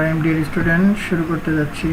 Time dear student শুরু করতে যাচ্ছি।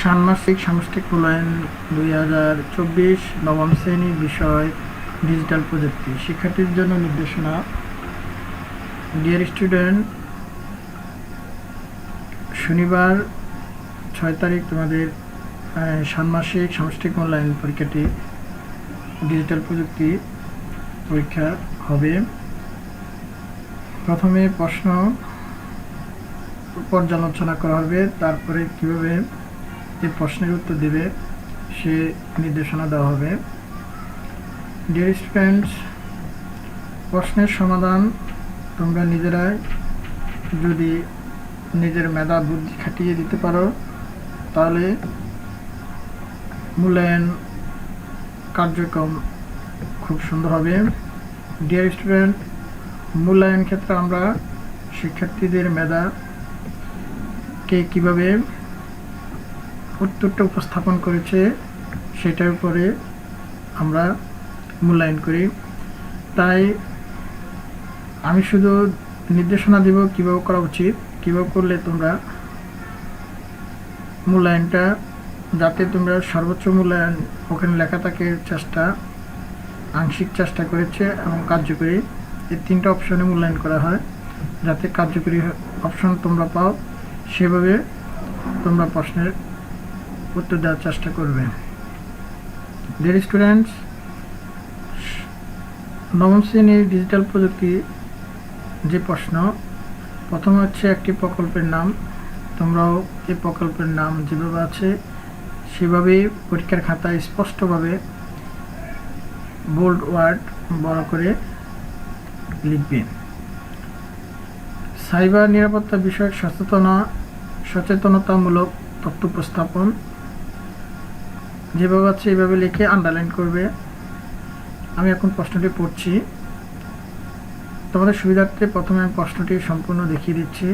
ষান্মাসিক সামষ্টিক মূল্যায়ন দুই হাজার চব্বিশ নবম শ্রেণি বিষয় ডিজিটাল প্রযুক্তি। শিক্ষার্থীর জন্য নির্দেশনা ডিয়ার স্টুডেন্ট শনিবার ছয় তারিখ তোমাদের ষান্মাসিক সামষ্টিক মূল্যায়ন পরীক্ষাটি ডিজিটাল প্রযুক্তি পরীক্ষা হবে। প্রথমে প্রশ্ন পর্যালোচনা করা হবে, তারপরে কীভাবে এই প্রশ্নের উত্তর দেবে সে নির্দেশনা দেওয়া হবে। ডিয়ার স্টুডেন্টস প্রশ্নের সমাধান তোমরা নিজেরাই যদি নিজের মেধা বুদ্ধি খাটিয়ে দিতে পারো, তাহলে মূল্যায়ন কার্যক্রম খুব সুন্দর হবে। ডিয়ার স্টুডেন্ট মূল্যায়ন ক্ষেত্রে আমরা শিক্ষার্থীদের মেধা কে কীভাবে উত্তরটা উপস্থাপন করেছে সেটার উপরে আমরা মূল্যায়ন করি। তাই আমি শুধু নির্দেশনা দেব কীভাবে করা উচিত, কীভাবে করলে তোমরা মূল্যায়নটা, যাতে তোমরা সর্বোচ্চ মূল্যায়ন ওখানে লেখা থাকে চেষ্টা, আংশিক চেষ্টা করেছে এবং কার্যকরী। এই তিনটা অপশনে মূল্যায়ন করা হয়, যাতে কার্যকরী অপশন তোমরা পাও। সেভাবে তোমরা প্রশ্নের উত্তর দেওয়ার চেষ্টা করবে। ডিয়ার স্টুডেন্টস নবম শ্রেণির ডিজিটাল প্রযুক্তি যে প্রশ্ন, প্রথম হচ্ছে একটি প্রকল্পের নাম। তোমরাও এই প্রকল্পের নাম যেভাবে আছে, সেভাবেই পরীক্ষার খাতায় স্পষ্টভাবে বোল্ড ওয়ার্ড বড় করে লিখবে। সাইবার নিরাপত্তা বিষয়ক সচেতনা সচেতনতামূলক তথ্য উপস্থাপন। যেভাবে আছে, এইভাবে লিখে আন্ডারলাইন করবে। আমি এখন প্রশ্নটি পড়ছি। তোমাদের সুবিধার্থে প্রথমে আমি প্রশ্নটি সম্পূর্ণ দেখিয়ে দিচ্ছি।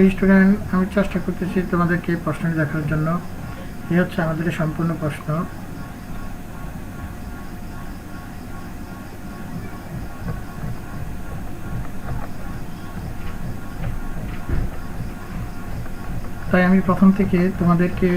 এই স্টুডেন্ট আমি চেষ্টা করতেছি তোমাদেরকে প্রশ্নটি দেখার জন্য। এই হচ্ছে আমাদের সম্পূর্ণ প্রশ্ন। তাই আমি প্রথম থেকে তোমাদেরকে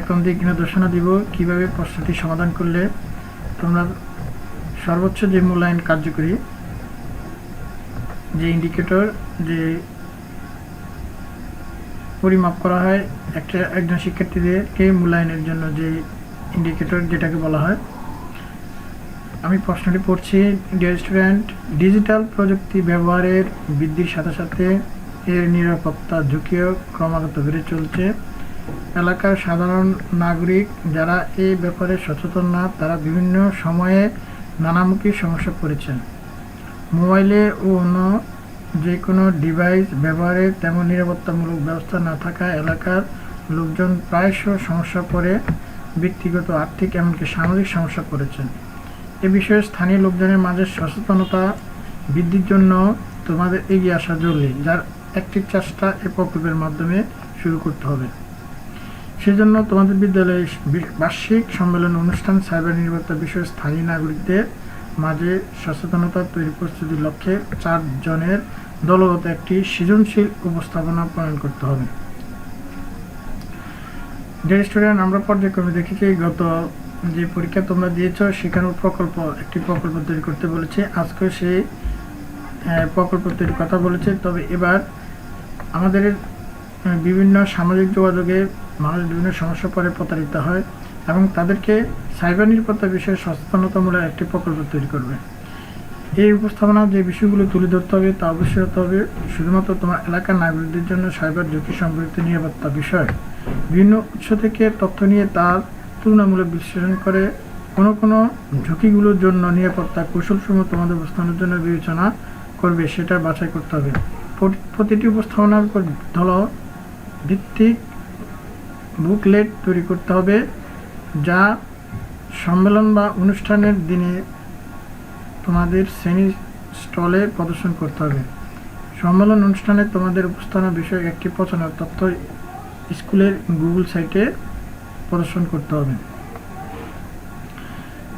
এখন দিক নির্দেশনা দিব, কীভাবে প্রশ্নটি সমাধান করলে তোমরা সর্বোচ্চ যে মূল্যায়ন কার্যকরী, যে ইন্ডিকেটর যে পরিমাপ করা হয় একটা, একজন শিক্ষার্থীদেরকে মূল্যায়নের জন্য যে ইন্ডিকেটর যেটাকে বলা হয়। আমি প্রশ্নটি পড়ছি ডিয়ার স্টুডেন্ট ডিজিটাল প্রযুক্তি ব্যবহারের বৃদ্ধির সাথে সাথে এর নিরাপত্তা ঝুঁকিও ক্রমাগত বেড়ে চলছে। এলাকার সাধারণ নাগরিক যারা এই ব্যাপারে সচেতন না, তারা বিভিন্ন সময়ে নানামুখী সমস্যা পড়েছেন। মোবাইলে ও অন্য যে কোনো ডিভাইস ব্যবহারে তেমন নিরাপত্তামূলক ব্যবস্থা না থাকা এলাকার লোকজন প্রায়শ সমস্যা পড়ে, ব্যক্তিগত আর্থিক এমনকি সামাজিক সমস্যা পড়েছেন। এ বিষয়ে স্থানীয় লোকজনের মাঝে সচেতনতা বৃদ্ধির জন্য তোমাদের এগিয়ে আসা জরুরি, যার একটি চেষ্টা এ প্রকল্পের মাধ্যমে শুরু করতে হবে। সেজন্য তোমাদের বিদ্যালয়ে বার্ষিক সম্মেলন অনুষ্ঠান, সাইবার নিরাপত্তা বিষয়ে স্থানীয় নাগরিকদের মাঝে সচেতনতা তৈরি প্রস্তুতির লক্ষ্যে চারজনের দলগত একটি সৃজনশীল উপস্থাপনা প্রণয়ন করতে হবে। যে আমরা পর্যায়ক্রমে দেখেছি গত যে পরীক্ষা তোমরা দিয়েছ সেখানে প্রকল্প, একটি প্রকল্প তৈরি করতে বলেছে। আজকে সেই প্রকল্প তৈরির কথা বলেছে। তবে এবার আমাদের বিভিন্ন সামাজিক যোগাযোগে মানুষ বিভিন্ন সমস্যা পরে প্রতারিত হয়। এবং তাদেরকে সাইবার নিরাপত্তা বিষয়ে সচেতনতামূলক একটি প্রকল্প তৈরি করবে। এই উপস্থাপনা যে বিষয়গুলো তুলে ধরতে হবে তা অবশ্যই হতে হবে শুধুমাত্র তোমার এলাকার নাগরিকদের জন্য সাইবার ঝুঁকি সম্পর্কিত নিরাপত্তা বিষয়। বিভিন্ন উৎস থেকে তথ্য নিয়ে তার তুলনামূলক বিশ্লেষণ করে কোনো কোনো ঝুঁকিগুলোর জন্য নিরাপত্তা কৌশলসমূহ তোমাদের উপস্থানের জন্য বিবেচনা করবে, সেটা বাছাই করতে হবে। প্রতিটি উপস্থাপনার উপর ভিত্তিক বুকলেট তৈরি করতে হবে। যা সম্মেলন বা অনুষ্ঠানের দিনে তোমাদের শ্রেণি স্টলে প্রদর্শন করতে হবে। সম্মেলন অনুষ্ঠানে তোমাদের উপস্থাপনা বিষয়ে একটি পছন্দ তথ্য স্কুলের গুগল সাইটে প্রদর্শন করতে হবে।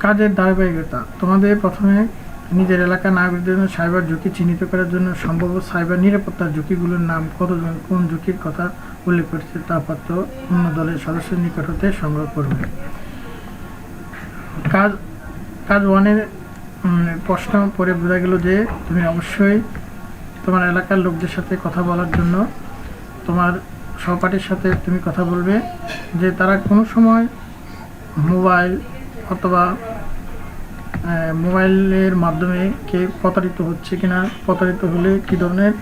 কাজের ধারাবাহিকতা। তোমাদের প্রথমে নিজের এলাকার নাগরিকদের জন্য সাইবার ঝুঁকি চিহ্নিত করার জন্য সম্ভাব্য সাইবার নিরাপত্তার ঝুঁকিগুলোর নাম কতজন, কোন ঝুঁকির কথা উল্লেখ করেছে তা পাত্র অন্য দলের সদস্যের নিকট হতে সংগ্রহ করবে। কাজ কাজ ওয়ানের প্রশ্ন পরে বোঝা গেল যে তুমি অবশ্যই তোমার এলাকার লোকদের সাথে কথা বলার জন্য তোমার সহপাঠীর সাথে তুমি কথা বলবে যে তারা কোনো সময় মোবাইল অথবা মোবাইলের মাধ্যমে কে প্রতারিত হচ্ছে কিনা, প্রতারিত হলে কী ধরনের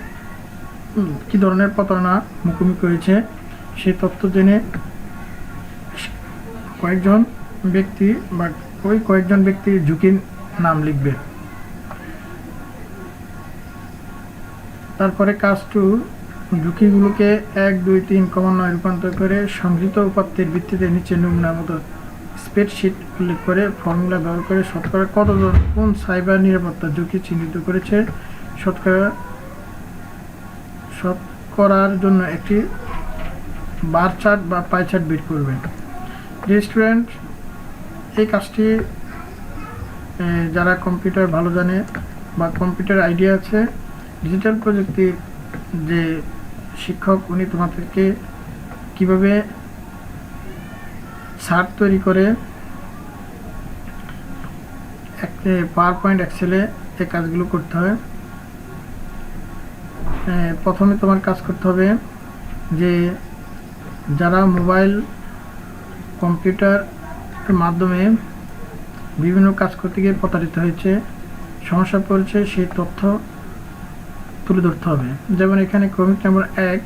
কী ধরনের প্রতারণা মুখোমুখি হয়েছে সেই তথ্য জেনে কয়েকজন ব্যক্তি বা ওই কয়েকজন ব্যক্তির ঝুঁকির নাম লিখবে। তারপরে কাজ টু, ঝুঁকিগুলোকে এক, দুই, তিন, ক্রমান্বয়ে রূপান্তর করে সংযুক্ত উপাত্তের ভিত্তিতে নিচে নমুনা মতো স্প্রেডশিট উল্লেখ করে, ফর্মুলা ব্যবহার করে শতকরা কতজন কোন সাইবার নিরাপত্তা ঝুঁকি চিহ্নিত করেছে? শতকরা, শতকরার জন্য একটি বার চার্ট বা পাই চার্ট বের করবেন। রেস্টুরেন্ট, এই কাজটি যারা কম্পিউটার ভালো জানে বা কম্পিউটার আইডিয়া আছে, ডিজিটাল প্রযুক্তির যে শিক্ষক, উনি তোমাদেরকে কীভাবে সার্ট তৈরি করে পাওয়ার পয়েন্ট এক্সেলে এই কাজগুলো করতে এ, প্রথমে তোমার কাজ করতে হবে যে যারা মোবাইল কম্পিউটার মাধ্যমে বিভিন্ন কাজ করতে গিয়ে প্রতারিত হয়েছে সমস্যা পড়েছে সেই তথ্য তুলে ধরতে হবে। যেমন এখানে ক্রমিক নম্বর এক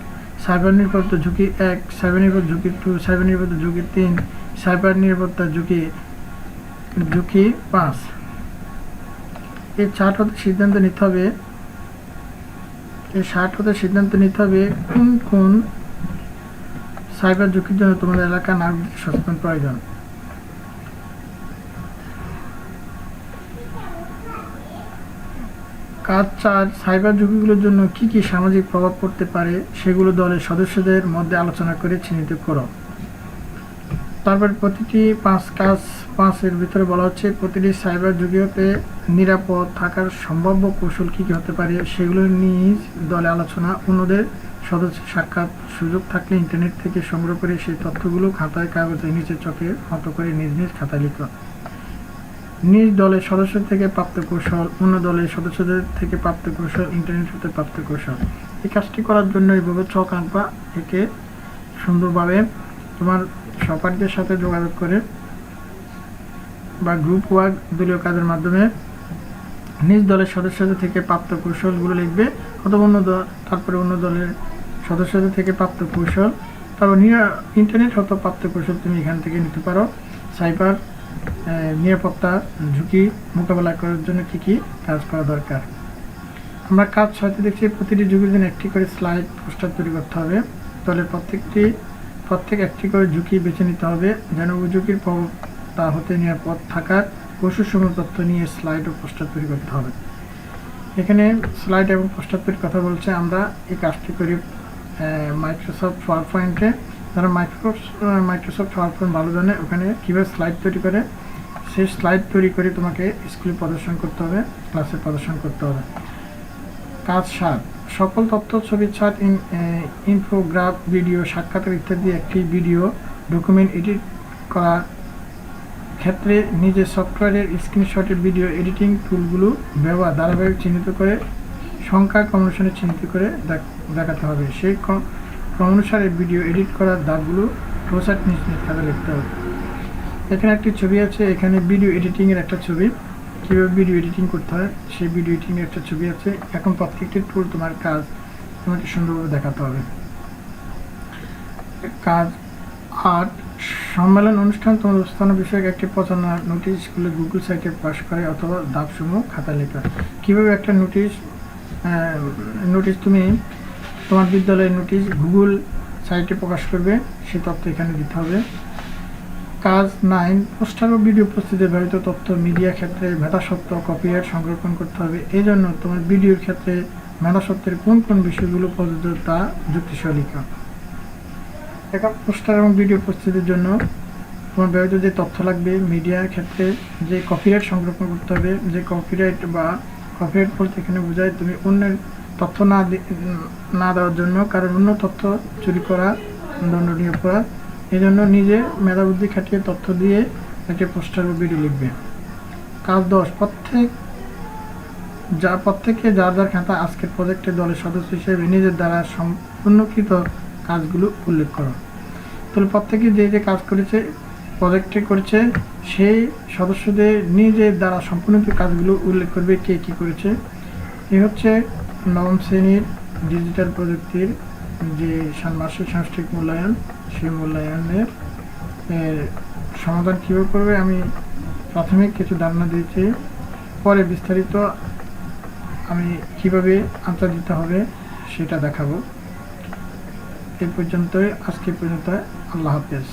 সাইবার নিরাপত্তা ঝুঁকি এক সাইবার নিরাপত্তা ঝুঁকি টু সাইবার নিরাপত্তা ঝুঁকি তিন সাইবার নিরাপত্তা ঝুঁকি ঝুঁকি পাঁচ। এই চার্ট হতে সিদ্ধান্ত নিতে হবে। এই চার্ট হতে সিদ্ধান্ত নিতে হবে কোন কোন সাইবার ঝুঁকির জন্য তোমাদের এলাকার নাগরিক সচেতন প্রয়োজন? কাজ চার, সাইবার ঝুঁকিগুলোর জন্য কি কি সামাজিক প্রভাব পড়তে পারে সেগুলো দলের সদস্যদের মধ্যে আলোচনা করে চিহ্নিত করো। তারপর প্রতিটি পাঁচ কাজ পাঁচের ভিতরে বলা হচ্ছে, প্রতিটি সাইবার হতে নিরাপদ থাকার সম্ভাব্য কৌশল কী কী হতে পারে সেগুলো নিজ দলে আলোচনা। অন্যদের সদস্য সাক্ষাৎ সুযোগ থাকলে ইন্টারনেট থেকে সংগ্রহ করে সেই তথ্যগুলো খাতায় কাগজে নিচে চোখে মতো করে নিজ নিজ খাতায় লিখো নিজ দলের সদস্য থেকে প্রাপ্ত কৌশল, অন্য দলের সদস্যদের থেকে প্রাপ্ত কৌশল, ইন্টারনেট হতে প্রাপ্ত কৌশল। এই কাজটি করার জন্য এইভাবে ছক আঁকবা একে সুন্দরভাবে। তোমার সহপাঠীদের সাথে যোগাযোগ করে বা গ্রুপ ওয়ার্ক দলীয় কাজের মাধ্যমে নিজ দলের সদস্যদের থেকে প্রাপ্ত কৌশলগুলো লিখবে অথবা অন্য দল তারপরে অন্য দলের সদস্যদের থেকে প্রাপ্ত কৌশল, তারপর ইন্টারনেট হতো প্রাপ্ত কৌশল তুমি এখান থেকে নিতে পারো। সাইবার নিরাপত্তা, ঝুঁকি মোকাবেলা করার জন্য কী কী কাজ করা দরকার। আমরা কাজ ছয়তে দেখছি, প্রতিটি যুগের জন্য একটি করে স্লাইড পোস্টার তৈরি করতে হবে। দলের প্রত্যেকটি প্রত্যেক একটি করে ঝুঁকি বেছে নিতে হবে, যেন ঝুঁকির প্রভাব তা হতে নিরাপদ থাকার কৌশলসমূহ তথ্য নিয়ে স্লাইড ও পোস্টার তৈরি করতে হবে। এখানে স্লাইড এবং পোস্টার তৈরির কথা বলছে আমরা। এই কাজটি করি মাইক্রোসফট পাওয়ার পয়েন্টে যারা মাইক্রোসফট মাইক্রোসফট পাওয়ারপয়েন্ট ভালো জানে, ওখানে কীভাবে স্লাইড তৈরি করে, সেই স্লাইড তৈরি করে তোমাকে স্কুলে প্রদর্শন করতে হবে ক্লাসে প্রদর্শন করতে হবে। কাজ সাত। সকল তথ্য, ছবি ছাদ ইনফোগ্রাফ ভিডিও সাক্ষাৎকার ইত্যাদি একটি ভিডিও ডকুমেন্ট এডিট করা ক্ষেত্রে নিজের সফটওয়্যারের স্ক্রিনশটের ভিডিও এডিটিং টুলগুলো ব্যবহার, ধারাবাহিক চিহ্নিত করে, সংখ্যা কমিশনে চিহ্নিত করে দেখাতে হবে। সেই ক্রম ক্রম ভিডিও এডিট করার দাগগুলো নিজ নিজ খাতা লিখতে হবে। এখানে একটি ছবি আছে, এখানে ভিডিও এডিটিংয়ের একটা ছবি। কীভাবে ভিডিও এডিটিং করতে হয়, সেই ভিডিও এডিটিংয়ের একটা ছবি আছে। এখন প্রত্যেকটি টুল তোমার কাজ তোমাকে সুন্দরভাবে দেখাতে হবে। কাজ আট সম্মেলন, অনুষ্ঠান তোমার স্থান বিষয়ক একটি পছন্দ নোটিশ স্কুলে গুগল সাইটে পাস করে অথবা দাবসমূহ খাতা লেখা। কীভাবে একটা নোটিশ নোটিশ তুমি তোমার বিদ্যালয়ের নোটিশ গুগল সাইটে প্রকাশ করবে, সে তথ্য এখানে দিতে হবে। কাজ নাইন পোস্টার ও ভিডিও প্রস্তুতির ব্যবহৃত তথ্য, মিডিয়া ক্ষেত্রে মেধাসত্ত্ব কপিরাইট সংরক্ষণ করতে হবে। এই জন্য তোমার ভিডিওর ক্ষেত্রে মেধাসত্ত্বের কোন কোন বিষয়গুলো প্রযোজ্য তা যুক্তিসহ লিখা এখন পোস্টার এবং ভিডিও প্রস্তুতির জন্য তোমার ব্যবহৃত যে তথ্য লাগবে মিডিয়ার ক্ষেত্রে যে কপিরাইট সংরক্ষণ করতে হবে, যে কপিরাইট বা কপিরাইট বলতে এখানে বোঝায় তুমি অন্যের তথ্য না না দেওয়ার জন্য, কারণ অন্য তথ্য চুরি করা, দণ্ডনীয় অপরাধ এই জন্য নিজে মেধাবুদ্ধি খাটিয়ে তথ্য দিয়ে একটি পোস্টার ভিডিও লিখবে। কাজ দশ, প্রত্যেক যা, প্রত্যেকে যার যার খাতা আজকের প্রজেক্টের দলের সদস্য হিসেবে নিজের দ্বারা সম্পূর্ণকৃত কাজগুলো উল্লেখ করো। তাহলে প্রত্যেকে যে যে কাজ করেছে প্রজেক্টে করেছে, সেই সদস্যদের নিজের দ্বারা সম্পূর্ণকৃত কাজগুলো উল্লেখ করবে কে কী করেছে। এ হচ্ছে নবম শ্রেণির ডিজিটাল প্রযুক্তির যে ষান্মাসিক সাংস্কৃতিক মূল্যায়ন। সেই মূল্যায়নের সমাধান কীভাবে করবে? আমি প্রাথমিক কিছু ধারণা দিয়েছি, পরে বিস্তারিত আমি কীভাবে আনসার দিতে হবে সেটা দেখাবো। এ পর্যন্তই, আজকে পর্যন্ত আল্লাহ হাফেজ।